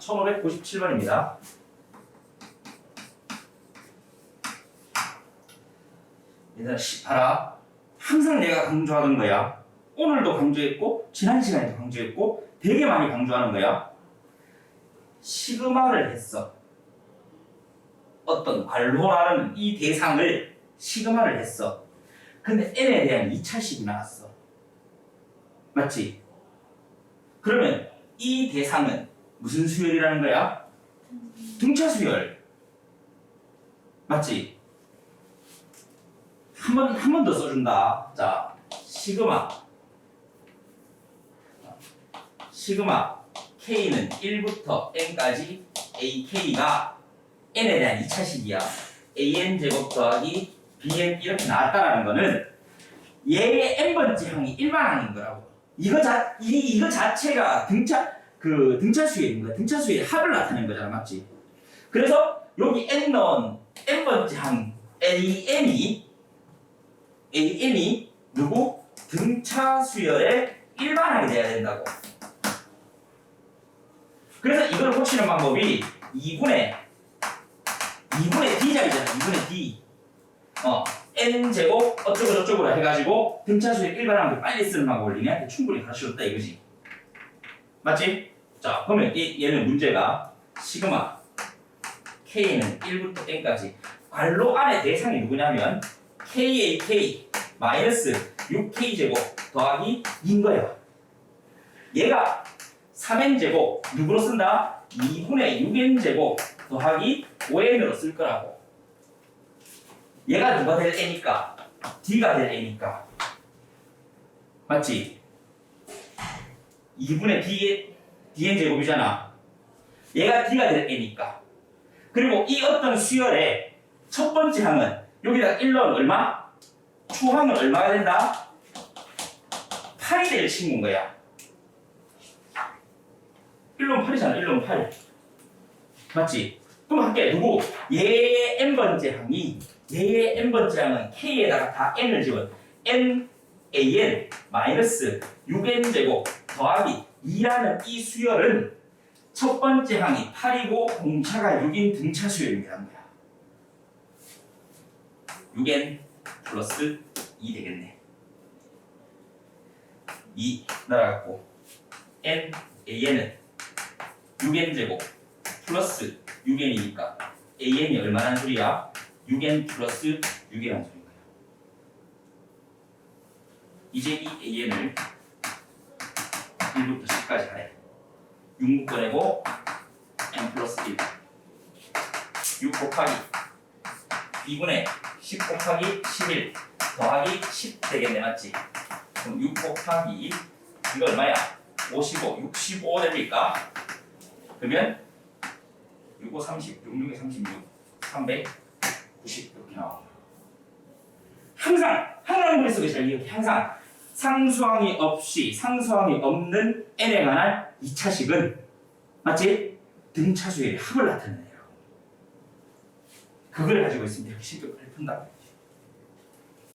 1597번입니다. 얘들아, 씨, 봐라. 항상 내가 강조하던 거야. 오늘도 강조했고, 지난 시간에도 강조했고, 되게 많이 강조하는 거야. 시그마를 했어. 어떤 관로라는 이 대상을 시그마를 했어. 근데 n에 대한 2차식이 나왔어. 맞지? 그러면 이 대상은 무슨 수열이라는 거야? 등차 수열. 맞지? 한 번, 한 번 더 써준다. 자, 시그마. 시그마 K는 1부터 N까지 AK가 N에 대한 2차식이야. AN 제곱 더하기 BN 이렇게 나왔다라는 거는 얘의 N번째 항이 일반항인 거라고. 이거 자, 이, 이거 자체가 등차, 그 등차수의 거야. 등차수의 합을 나타내는 거잖아. 맞지? 그래서 여기 N 넣은 N번째 항 AN이 AN이 누구? 등차 수열의 일반항이 돼야 된다고. 그래서 이걸 고치는 방법이 2분의 2분의 D자리잖아. 2분의 D. 어, N 제곱 어쩌고 저쩌고로 해가지고 등차 수열 일반항을 빨리 쓰는 방법을 니네한테 충분히 가르쳐줬다 이거지. 맞지? 자, 그러면 이, 얘는 문제가 시그마 K는 1부터 N까지 관로 안에 대상이 누구냐면 KAK 마이너스 6K 제곱 더하기 2인 거야. 얘가 3N 제곱 누구로 쓴다? 2분의 6N 제곱 더하기 5N으로 쓸 거라고. 얘가 누가 될 애니까? D가 될 애니까. 맞지? 2분의 D, Dn 제곱이잖아. 얘가 D가 될 애니까. 그리고 이 어떤 수열의 첫 번째 항은 여기다 1론 얼마? 초항은 얼마가 된다? 8이 될 친구인 거야. 1론 8이잖아. 1론 8. 맞지? 그럼 할게. 누구? 얘의 n번째 항이 얘의 n번째 항은 k에다가 다 n을 집은 n a n 마이너스 6n 제곱 더하기 2라는 이 수열은 첫 번째 항이 8이고 공차가 6인 등차 거야. 6n 플러스 2 되겠네. 2 날아갔고 n an은 6n 제곱 플러스 6n이니까 an이 얼마나 소리야? 6n 플러스 6이라는 소리인 거야. 이제 이 an을 1부터 10까지 하래. 6 묶어내고 n 플러스 1 6 곱하기 2분의 10 곱하기 11 더하기 10 되겠네 맞지? 그럼 6 곱하기 이거 얼마야? 55, 65 됩니까? 그러면 6, 5, 30, 6, 6에 36, 390 이렇게 나와. 항상 항상 머릿속에 잘 기억해. 항상 상수항이 없이 상수항이 없는 n에 관한 2차식은 맞지? 등차수의 합을 애라고. 그걸 가지고 있으면 이렇게 쉽게 빨리 푼다.